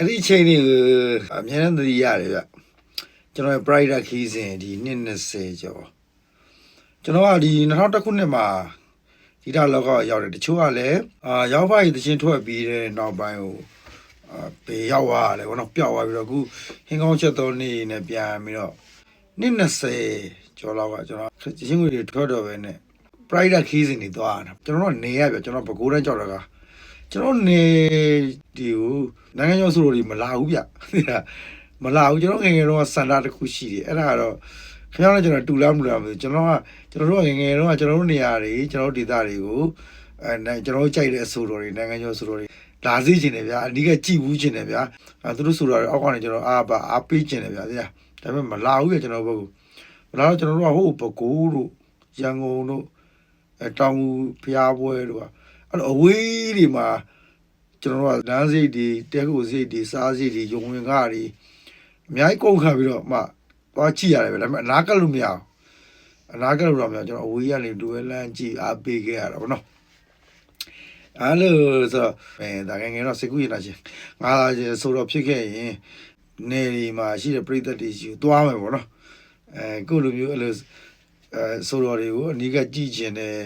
အဲ့ဒီအချိန်လေးကိုအများနဲ့သတိရတယ်ဗျကျွန်တော်ရဲ့ pride ခီးစဉ်ဒီနှစ်20ကျော်ကျွန်တော်ကဒီ2000ခုနှစ်မှာဒီတာလောကရောက်တယ်တချို့ကလည်းအာရောက်ပါရင်တချင်းထွက်ပြီးတဲ့နောက်ပိုင်းကိုအာပေရောက်သွားတယ်ဘောနော်ပျောက်သွားပြီးတော့အခုဟင်းကောင်းချက်တော်နေနဲ့ပြန်ပြီးတော့နှစ်20ကျော်လောက်ကကျွန်တော်တချင်းတွေထွက်တော့ပဲနဲ့ pride ခီးစဉ်တွေသွားတာကျွန်တော်တို့နေရပြကျွန်တော်ဘကိုးတန်းကြောက်တော့က ကျွန်တော်နေဒီကိုနိုင်ငံကျော်ဆိုလို့ဒီမလာဘူးဗျသိလားမလာဘူးကျွန်တော်ငယ်ငယ်တော့စန္ဒတစ်ခုရှိတယ်အဲ့ဒါကတော့ခင်ဗျားတို့ကျွန်တော်တူလားမတူလားမသိဘူးကျွန်တော်ကကျွန်တော်တို့ငယ်ငယ်တော့ကျွန်တော်တို့နေရာတွေကျွန်တော်တို့ဒေသတွေကိုအဲနိုင်ကျွန်တော်တို့ကြိုက်တဲ့အဆိုတော်တွေနိုင်ငံကျော်ဆိုတော်တွေလာစီခြင်းတယ်ဗျာအဓိကကြည်ဘူးခြင်းတယ်ဗျာအဲသူတို့ဆိုတော်တွေအောက်ကနေကျွန်တော်အားပါအားပေးခြင်းတယ်ဗျာသိလားဒါပေမဲ့မလာဘူးဗျကျွန်တော်ဘက်ကမလာတော့ကျွန်တော်တို့ကဟိုပကိုးတို့ရန်ကုန်တို့အဲတောင်ဖျားပွဲတို့က အဲ့တော့အဝေးတွေမှာကျွန်တော်တို့ကလမ်းစိတ်တွေတဲကိုစိတ်တွေစားစိတ်တွေယုံဝင်ကားတွေအများကြီးကုန်ခါပြီးတော့မှသွားကြည့်ရတယ်ပဲဒါပေမဲ့အနာကပ်လို့မရအောင်အနာကပ်လို့တော့မရအောင်ကျွန်တော်အဝေးကနေဒူဝဲလန်းကြည့်အားပေးခဲ့ရတာဗောနော်အဲ့လိုဆိုတော့အဲဒါငယ်ငယ်တော့စိတ်ကူးရတာချင်းငါလာချင်းဆိုတော့ဖြစ်ခဲ့ရင်နေဒီမှာရှိတဲ့ပြည်သက်တွေရှိကိုသွားမယ်ဗောနော်အဲကိုလိုမျိုးအဲ့လိုအဲဆိုတော့တွေကိုအနီးကကြည့်ကျင်တယ်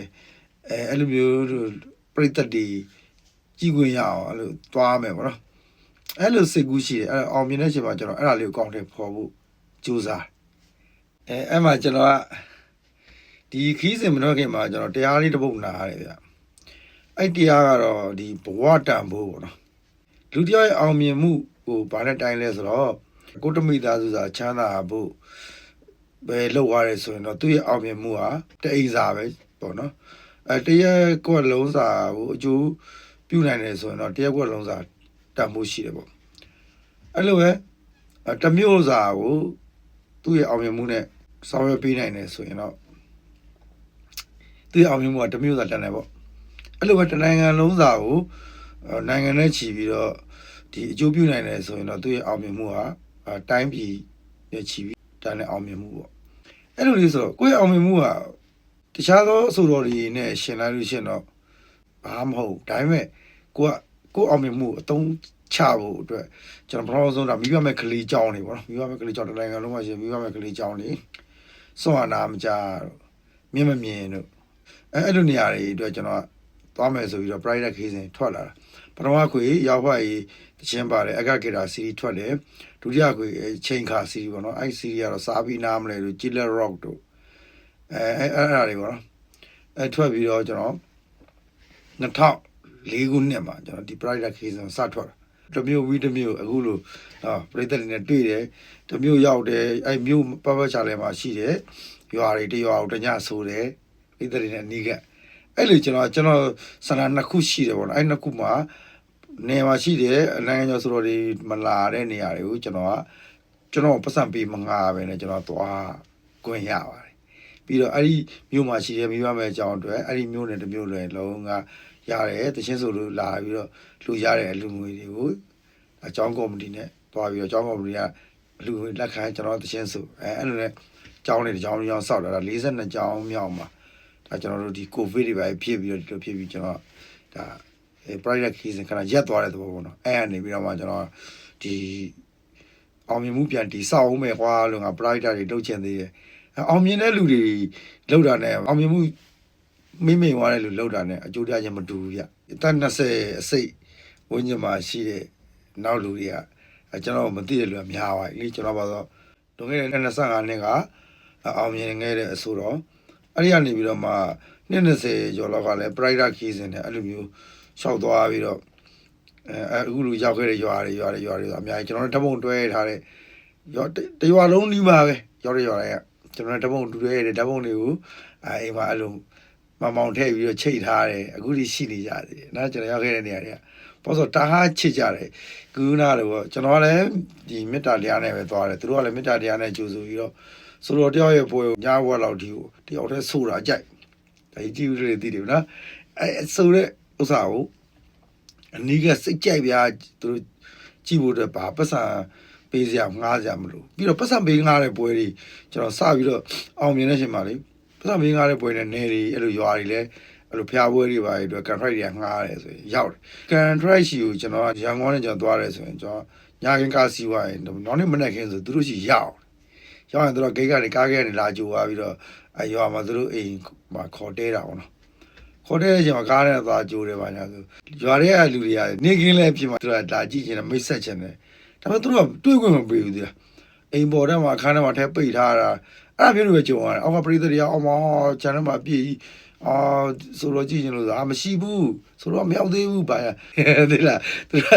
အဲအဲ့လိုမျိုး ပြည်သက်တွေကြည့်ခွင့်ရအောင်အဲ့လိုသွားမယ်ပေါ့နော်အဲ့လိုစိတ်ကူးရှိတယ်အဲ့အောင်မြင်တဲ့အချိန်မှာကျွန်တော်အဲ့ဒါလေးကိုကောင်းတယ်ဖော်ဖို့ကြိုးစားအဲအဲ့မှာကျွန်တော်ကဒီခီးစင်မတော့ခင်မှာကျွန်တော်တရားလေးတစ်ပုဒ်နာရတယ်ဗျအဲ့တရားကတော့ဒီဘဝတန်ဖို့ပေါ့နော်လူတစ်ယောက်ရဲ့အောင်မြင်မှုကိုဘာနဲ့တိုင်းလဲဆိုတော့ကိုတမိသားစုစာချမ်းသာဖို့ပဲလောက်ရရဲဆိုရင်တော့သူ့ရဲ့အောင်မြင်မှုဟာတအိမ်စာပဲပေါ့နော် အဲတရက်ကွက်လုံးစာကိုအကျိုးပြုနိုင်တယ်ဆိုရင်တော့တရက်ကွက်လုံးစာတန်ဖို့ရှိတယ်ပေါ့အဲ့လိုပဲအဲတစ်မျိုးစာကိုသူ့ရဲ့အောင်မြင်မှုနဲ့ဆောင်ရွက်ပေးနိုင်တယ်ဆိုရင်တော့သူ့ရဲ့အောင်မြင်မှုကတစ်မျိုးစာတန်တယ်ပေါ့အဲ့လိုပဲတစ်နိုင်ငံလုံးစာကိုအဲနိုင်ငံနဲ့ချီပြီးတော့ဒီအကျိုးပြုနိုင်တယ်ဆိုရင်တော့သူ့ရဲ့အောင်မြင်မှုဟာအဲတိုင်းပြည်နဲ့ချီပြီးတန်တဲ့အောင်မြင်မှုပေါ့အဲ့လိုလေးဆိုတော့ကိုယ့်ရဲ့အောင်မြင်မှုက တခြားသောအဆိုတော်တွေနဲ့ရှင်လိုက်လို့ရှရင်တော့ဘာမှမဟုတ်ဘူးဒါပေမဲ့ကိုကကိုအောင်မြင်မှုအတုံးချဖို့အတွက်ကျွန်တော်ပထမဆုံးဒါမိဘမဲ့ကလေးကြောင်းနေပေါ့နော်မိဘမဲ့ကလေးကြောင်းတစ်နိုင်ငံလုံးမှာရှိမိဘမဲ့ကလေးကြောင်းနေစွန့်အနာမကြတော့မြင်မမြင်တို့အဲအဲ့လိုနေရာတွေအတွက်ကျွန်တော်သွားမယ်ဆိုပြီးတော့ private case ထွက်လာတာပထမခွေရောက်ပါရေးတချင်းပါတယ်အကကေတာစီရီထွက်တယ်ဒုတိယခွေချိန်ခါစီရီပေါ့နော်အဲ့စီရီကတော့စာပြီးနားမလဲလို့ Chiller Rock တို့ အဲအဲ့အဲ့အရာတွေပေါ့နော်အဲထွက်ပြီးတော့ကျွန်တော်2000၄ခုနှစ်မှာကျွန်တော်ဒီ private case ကိုစထွက်တာတစ်မျိုးဝီးတစ်မျိုးအခုလိုဟာပရိသတ်တွေနဲ့တွေ့တယ်တစ်မျိုးရောက်တယ်အဲ့မျိုးပတ်ပတ်ချာလဲမှာရှိတယ်ရွာတွေတရွာကိုတညဆိုတယ်ပရိသတ်တွေနဲ့နီးကပ်အဲ့လိုကျွန်တော်ကျွန်တော်ဆန္ဒနှစ်ခုရှိတယ်ပေါ့နော်အဲ့နှစ်ခုမှာနေမှာရှိတယ်နိုင်ငံကျော်ဆိုတော့ဒီမလာတဲ့နေရာတွေကိုကျွန်တော်ကကျွန်တော်ပတ်စံပေးမငါပဲねကျွန်တော်သွားကွင်ရပါတယ် ပြီးတော့အဲ့ဒီမြို့မှာရှိတဲ့မိဘမဲ့အကြောင်းအတွက်အဲ့ဒီမြို့နယ်တစ်မြို့နယ်လုံးကရတယ်တချင်းဆိုလို့လာပြီးတော့လူရတဲ့အလူငွေတွေကိုအကြောင်းကော်မတီနဲ့တွားပြီးတော့အကြောင်းကော်မတီကအလူငွေလက်ခံကျွန်တော်တချင်းဆိုအဲအဲ့လိုနဲ့အကြောင်းတွေအကြောင်းကြောင်းစောက်တာဒါ42ကြောင်းမြောက်မှာဒါကျွန်တော်တို့ဒီကိုဗစ်တွေပဲဖြစ်ပြီးတော့ဒီလိုဖြစ်ပြီးကျွန်တော်ဒါအဲ private case ခဏရက်သွားတဲ့သဘောပေါ့နော်အဲ့အနေပြီးတော့မှကျွန်တော်ဒီအောင်မြင်မှုပြန်တီဆောက်အောင်မယ်ကွာလို့ငါ private တွေလုပ်ချင်သေးတယ် အောင်မြင်တဲ့လူတွေလောက်တာနဲ့အောင်မြင်မှုမိမိသွားတယ်လို့လောက်တာ ਨੇ အကျိုးတရားချင်းမတူဘူးဗျအသက်20အစိတ်ဝင်းကျင်မှာရှိတဲ့နောက်လူတွေကအဲကျွန်တော်မသိတဲ့လူကများပါလေကျွန်တော်ပါတော့လွန်ခဲ့တဲ့25နှစ်ကအောင်မြင်ခဲ့တဲ့အဆိုတော့အဲ့ဒီကနေပြီးတော့မှနှစ်20ကျော်လောက်ကလည်း private case နဲ့အဲ့လိုမျိုးရှောက်သွားပြီးတော့အဲအခုလူရောက်ခဲ့တဲ့ရွာတွေရွာတွေရွာတွေဆိုအများကြီးကျွန်တော်တို့ဓပုံတွဲထားတဲ့ရွာတရွာလုံးဒီမှာပဲရောက်တဲ့ရွာတွေက ကျွန်တော်ဓပုံတူတွဲတဲ့ဓပုံတွေကိုအဲအိမ်မှာအဲ့လိုမမောင်ထည့်ပြီးတော့ချိတ်ထားတယ်အခုဒီရှိနေကြတယ်နော်ကျွန်တော်ရောက်ခဲ့တဲ့နေရာတွေကပေါ့ဆိုတာဟာချစ်ကြတယ်ကုနာလို့ပေါ့ကျွန်တော်လည်းဒီမေတ္တာတရားနဲ့ပဲသွားတယ်သူတို့ကလည်းမေတ္တာတရားနဲ့ကြိုဆိုပြီးတော့ဆိုတော့တယောက်ရဲ့ပွဲကိုညာဘွက်လောက်ဒီကိုတယောက်တည်းဆိုတာကြိုက်ဒါကြီးကြည့်ရတဲ့တည်တယ်နော်အဲဆိုတဲ့ဥစ္စာကိုအနီးကစိတ်ကြိုက်ပြားသူတို့ကြည့်ဖို့အတွက်ဘာပတ်စံ ပေးစရာငားစရာမလိုပြီးတော့ပတ်စံပေးငားတဲ့ပွဲတွေကျွန်တော်စပြီးတော့အောင်မြင်တဲ့အချိန်မှာလေပတ်စံမင်းကားတဲ့ပွဲနဲ့နေတွေအဲ့လိုရွာတွေလည်းအဲ့လိုဖျားပွဲတွေပါတွေအတွက် contract တွေကငှားတယ်ဆိုရင်ရောက်တယ် contract ရှိကိုကျွန်တော်ကရန်ကုန်နဲ့ကျွန်တော်သွားတယ်ဆိုရင်ကျွန်တော်ညာခင်ကားစီးသွားရင်နောက်နေ့မနေ့ခင်းဆိုသူတို့ရှိရောက်ရောက်ရင်သူတို့ဂိတ်ကနေကားကနေလာကြိုသွားပြီးတော့အရွာမှာသူတို့အိမ်မှာခေါ်တဲတာပေါ့နော်ခေါ်တဲတဲ့အချိန်မှာကားနဲ့သွားကြိုတယ်ပါညာဆိုရွာတွေကလူတွေကနေကင်းလဲဖြစ်မှာသူတို့ကလာကြည့်ချင်တယ်မိတ်ဆက်ချင်တယ် ဒါပေမဲ့သူတို့ကတွေးခွင့်မပေးဘူးသူကအိမ်ပေါ်ထဲမှာအခန်းထဲမှာထဲပိတ်ထားတာအဲ့ဒါမျိုးတွေပဲကြုံရတယ်အောက်ကပရိသတ်တွေကအော်မောချန်ထဲမှာပြည့်ကြီးအာဆိုတော့ကြည့်ရင်လို့အာမရှိဘူးဆိုတော့မရောက်သေးဘူးဗျာသိလားသူက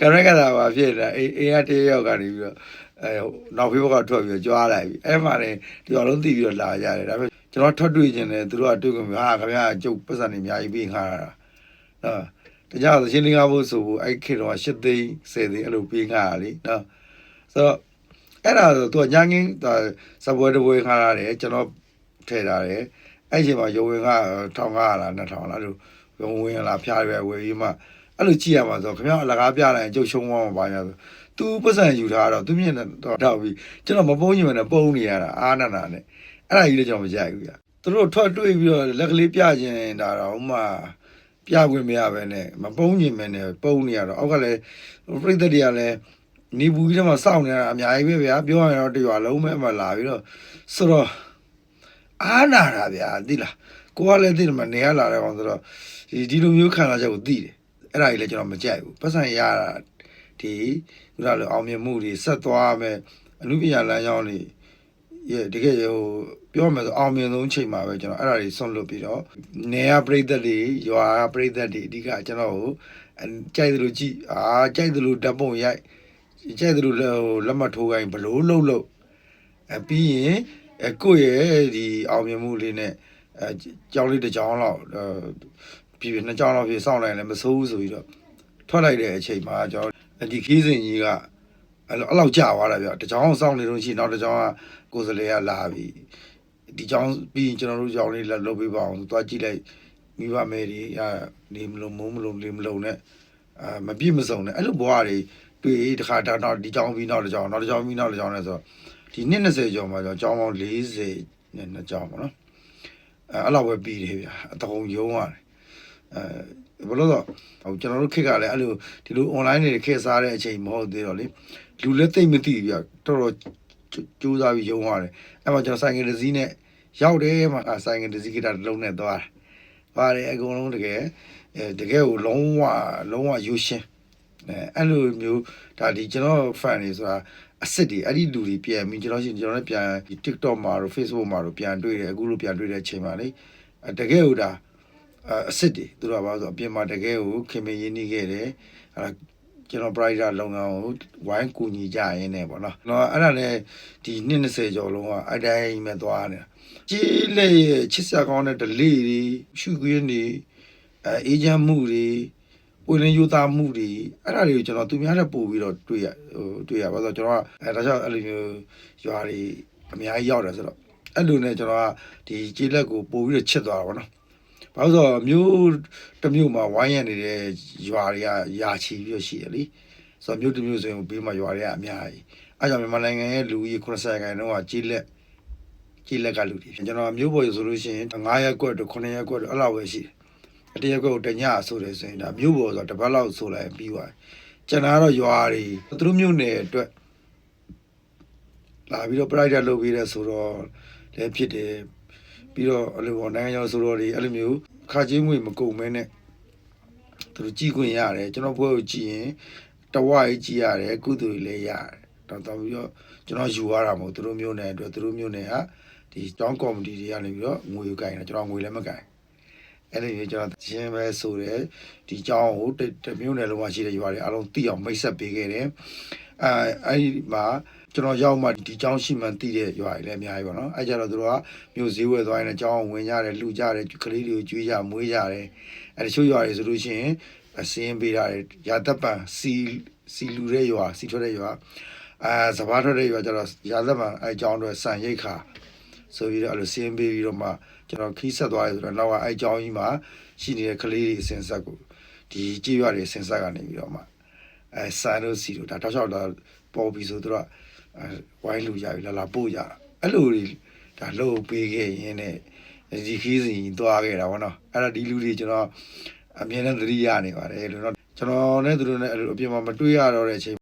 ကရက်ကတော့ပါဖြစ်နေတာအေးအေးကတည်းရောက်ကနေပြီးတော့အဲနောက်ဖေးဘက်ကထွက်ပြီးတော့ကြွားလိုက်ပြီအဲ့မှာနေဒီလိုလုံးသိပြီးတော့လာကြတယ်ဒါပေမဲ့ကျွန်တော်ထွက်တွေ့ခြင်းတယ်သူတို့ကတွေ့ကြပြီဟာခင်ဗျာကျုပ်ပတ်စံနေအများကြီးပြီးခါတာနော် တကြသချင်းလင်းကားဖို့ဆိုဖို့အဲ့ခေတ်တော့၈သိန်း၁၀သိန်းအဲ့လိုပြီးခါတာလीနော်ဆိုတော့အဲ့ဒါဆိုသူကညာငင်းစပွဲတပွဲခါရတယ်ကျွန်တော်ထည့်ထားတယ်အဲ့ချိန်မှာရုံဝင်က1500လား2000လားလို့ရုံဝင်လာဖျားရွယ်ဝယ်ပြီးမှအဲ့လိုကြည့်ရမှာဆိုခင်ဗျားအလကားပြလိုက်ရင်ကျုပ်ရှုံးသွားမှာပါညာဆိုသူပတ်စံယူထားတော့သူမြင်တော့တော့ပြီးကျွန်တော်မပုံးညင်မနဲ့ပုံးနေရတာအာနန္ဒာနဲ့အဲ့ဒါကြီးလည်းကျွန်တော်မကြိုက်ဘူးဗျသူတို့ထွက်တွေ့ပြီးတော့လက်ကလေးပြခြင်းဒါတော့ဥမာ ပြခွင့်မရပဲနဲ့မပုံးညင်မနဲ့ပုံးနေရတော့အောက်ကလည်းပြိတ္တတွေကလည်းနေဘူးကြီးထဲမှာစောင့်နေတာအများကြီးပဲဗျာပြောရရင်တော့တရွာလုံးပဲမှလာပြီးတော့ဆိုတော့အားနာတာဗျာသိလားကိုကလည်းသိတယ်မနေရလာတဲ့ကောင်ဆိုတော့ဒီဒီလိုမျိုးခံစားချက်ကိုသိတယ်အဲ့ဒါကြီးလည်းကျွန်တော်မကြိုက်ဘူးပတ်စံရတာဒီဥဒါလိုအောင်မြင်မှုတွေဆက်သွားမယ်အမှုပညာလမ်းကြောင်းတွေ ရဲ့တကယ်ဟိုပြောမယ်ဆိုအောင်မြင်ဆုံးချိန်မှာပဲကျွန်တော်အဲ့ဒါတွေဆွန့်လွတ်ပြီးတော့နေရပြိသက်တွေရွာပြိသက်တွေအဓိကကျွန်တော်ကိုကြိုက်တယ်လို့ကြည့်အာကြိုက်တယ်လို့ဓာတ်ပုံရိုက်ကြိုက်တယ်လို့လက်မထိုးခိုင်းဘလို့လုံးလုံးအပြီးရင်အဲကိုယ့်ရဲ့ဒီအောင်မြင်မှုလေးနဲ့အဲကြောင်းလေးတစ်ကြောင်းလောက်ပြည်ပြည်နှစ်ကြောင်းလောက်ဖြစ်စောင့်လိုက်လည်းမစိုးဘူးဆိုပြီးတော့ထွက်လိုက်တဲ့အချိန်မှာကျွန်တော်ဒီခီးစဉ်ကြီးကအဲ့လိုအဲ့လောက်ကြာသွားတာဗျတစ်ကြောင်းစောင့်နေလို့ရှိရင်နောက်တစ်ကြောင်းက ကိုယ်စလေကလာပြီဒီကြောင်းပြီးရင်ကျွန်တော်တို့ကြောင်းလေးလှုပ်ပေးပါအောင်သွားကြည့်လိုက်မိဘမဲတွေအာနေမလို့မုံမလို့လေမလို့နဲ့အာမပြည့်မစုံနဲ့အဲ့လိုဘဝတွေတွေ့တခါတော့နောက်ဒီကြောင်းပြီးနောက်တစ်ကြောင်းနောက်တစ်ကြောင်းပြီးနောက်တစ်ကြောင်းနဲ့ဆိုတော့ဒီနှစ်20ကျော်မှာကျွန်တော်ကျောင်းပေါင်း40နဲ့နှစ်ကျောင်းပေါ့နော်အဲအဲ့လောက်ပဲပြီးတယ်ဗျာအတုံယုံရတယ်အဲဘလို့တော့ဟိုကျွန်တော်တို့ခေတ်ကလည်းအဲ့လိုဒီလို online တွေခေတ်စားတဲ့အချိန်မဟုတ်သေးတော့လေလူလည်းသိမ့်မသိဘူးဗျာတော်တော် ကြိုးစားပြီးယုံရတယ်အဲ့မှာကျွန်တော်ဆိုင်ကယ်တစ်စီးနဲ့ရောက်တယ်မှာဆိုင်ကယ်တစ်စီးကတစ်လုံးနဲ့သွားတယ်သွားတယ်အကုန်လုံးတကယ်အဲတကယ်ကိုလုံးဝလုံးဝယူရှင်းအဲအဲ့လိုမျိုးဒါဒီကျွန်တော် fan တွေဆိုတာအစ်စ်တွေအဲ့ဒီလူတွေပြန်ပြီးကျွန်တော်ရှင်ကျွန်တော်လည်းပြန်ဒီ TikTok မှာတို့ Facebook မှာတို့ပြန်တွေ့တယ်အခုလိုပြန်တွေ့တဲ့အချိန်မှာလေအဲတကယ်ဟိုဒါအအစ်စ်တွေသူတို့ကဘာလို့ဆိုအပြင်မှာတကယ်ကိုခင်မင်းရင်းနှီးခဲ့တယ်အဲ ကျွန်တော် brighter လုံအောင်ဝိုင်းကူညီကြရင်းနဲ့ပေါ့နော်။တော့အဲ့ဒါလည်းဒီနှစ်20ကျော်လုံးကအတိုင်းပဲသွားနေတာ။ကြီးလက်ရဲ့ချစ်စရာကောင်းတဲ့ delay တွေရှုခွင်းတွေအဲအေဂျင့်မှုတွေပွင့်လင်းယူသားမှုတွေအဲ့ဒါတွေကိုကျွန်တော်သူများနဲ့ပို့ပြီးတော့တွေ့ရဟိုတွေ့ရပါဆိုတော့ကျွန်တော်ကအဲဒါကြောင့်အဲ့လိုမျိုးရွာတွေအများကြီးရောက်တယ်ဆိုတော့အဲ့လိုနဲ့ကျွန်တော်ကဒီကြေးလက်ကိုပို့ပြီးတော့ချစ်သွားတာပေါ့နော်။ ဘာလို့ဆိုတော့မျိုးတစ်မျိုးမှာဝိုင်းရနေတဲ့ရွာတွေကယာချီပြီးတော့ရှိရလေ။ဆိုတော့မျိုးတစ်မျိုးဆိုရင်ဘေးမှာရွာတွေကအများကြီး။အဲကြောင့်မြန်မာနိုင်ငံရဲ့လူကြီး90ခန်းတော့ကကြေးလက်ကြေးလက်ကလူတွေကျွန်တော်မျိုးပေါ်ဆိုလို့ရှိရင်9ရက်ကွက်တို့9ရက်ကွက်တို့အဲ့လောက်ပဲရှိတယ်။အတရက်ကွက်ကိုတညဆိုတယ်ဆိုရင်ဒါမျိုးပေါ်ဆိုတော့တစ်ပတ်လောက်ဆိုလိုက်ပြီးသွားတယ်။ကျွန်တော်ကတော့ရွာတွေသူတို့မျိုးနယ်အတွက်လာပြီးတော့ private လုပ်ပြီးတဲ့ဆိုတော့လည်းဖြစ်တယ် ပြီးတော့အဲ့လိုပေါ့နိုင်ငံတော်ဆိုတော့ဒီအဲ့လိုမျိုးခါချင်းငွေမကုန်မဲနဲ့သူတို့ကြည်ခွင့်ရတယ်ကျွန်တော်ဘွဲကိုကြည်ရင်တဝါကြီးကြည်ရတယ်ကုသိုလ်တွေလည်းရတယ်တော့တော့ပြီးတော့ကျွန်တော်ယူရတာမဟုတ်သူတို့မျိုးနယ်အတွက်သူတို့မျိုးနယ်ဟာဒီကျောင်းကော်မတီတွေကနေပြီးတော့ငွေကိုကင်တယ်ကျွန်တော်ငွေလည်းမကင်အဲ့ဒီကျွန်တော်ရှင်းပဲဆိုတယ်ဒီကျောင်းကိုတမျိုးနယ်လုံးမှာရှိတဲ့ရွာတွေအားလုံးသိအောင်မိတ်ဆက်ပေးခဲ့တယ်အဲအဲ့ဒီမှာ ကျွန်တော်ရောက်မှဒီကျောင်းရှိမှန်သိတဲ့ရွာတွေလည်းအများကြီးပေါ့နော်အဲကြတော့သူတို့ကမြို့ဈေးဝယ်သွားရင်ကျောင်းဝင်ကြတယ်လှူကြတယ်ကလေးတွေကိုကျွေးကြမွေးကြတယ်အဲတချို့ရွာတွေဆိုလို့ရှိရင်အစင်းပေးတာရာသက်ပံစီစီလူတဲ့ရွာစီထွက်တဲ့ရွာအာစဘာထွက်တဲ့ရွာကျတော့ရာသက်ပံအဲကျောင်းတွေစံရိတ်ခါဆိုပြီးတော့အဲ့လိုစင်းပေးပြီးတော့မှကျွန်တော်ခီးဆက်သွားရဲဆိုတော့နောက်ကအဲကျောင်းကြီးမှာရှိနေတဲ့ကလေးတွေအစင်ဆက်ကိုဒီကြည်ရွာတွေအစင်ဆက်ကနေပြီးတော့မှအဲဆန်တို့စီတို့ဒါတောက်လျှောက်တော့ပေါ်ပြီးဆိုတော့အဲ ဝိုင်းလူကြပြီလာလာပို့ကြအဲ့လိုတွေဒါလှုပ်ပေးခဲ့ရင်းနဲ့ဒီခီးစဉ်သွားခဲ့တာဗောနော်အဲ့တော့ဒီလူတွေကျွန်တော်အမြဲတမ်းသတိရနေပါတယ်လို့နော်ကျွန်တော်နဲ့သူတို့နဲ့အဲ့လိုအပြင်မှာမတွေ့ရတော့တဲ့အချိန်